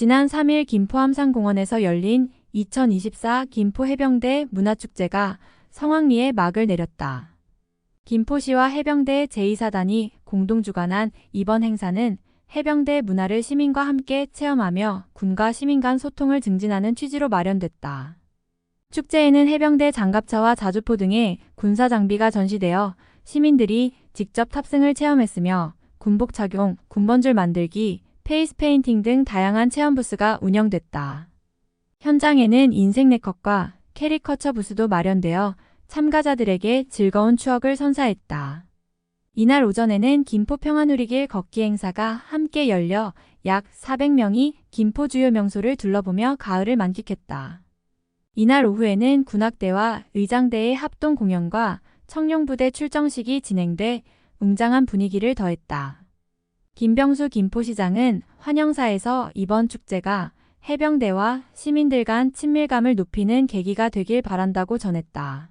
지난 3일 김포함산공원에서 열린 2024 김포해병대 문화축제가 성황리에 막을 내렸다. 김포시와 해병대 제2사단이 공동 주관한 이번 행사는 해병대 문화를 시민과 함께 체험하며 군과 시민 간 소통을 증진하는 취지로 마련됐다. 축제에는 해병대 장갑차와 자주포 등의 군사 장비가 전시되어 시민들이 직접 탑승을 체험했으며 군복 착용, 군번줄 만들기, 페이스 페인팅 등 다양한 체험 부스가 운영됐다. 현장에는 인생 네컷과 캐리커처 부스도 마련되어 참가자들에게 즐거운 추억을 선사했다. 이날 오전에는 김포 평화누리길 걷기 행사가 함께 열려 약 400명이 김포 주요 명소를 둘러보며 가을을 만끽했다. 이날 오후에는 군악대와 의장대의 합동 공연과 청룡부대 출정식이 진행돼 웅장한 분위기를 더했다. 김병수 김포시장은 환영사에서 이번 축제가 해병대와 시민들 간 친밀감을 높이는 계기가 되길 바란다고 전했다.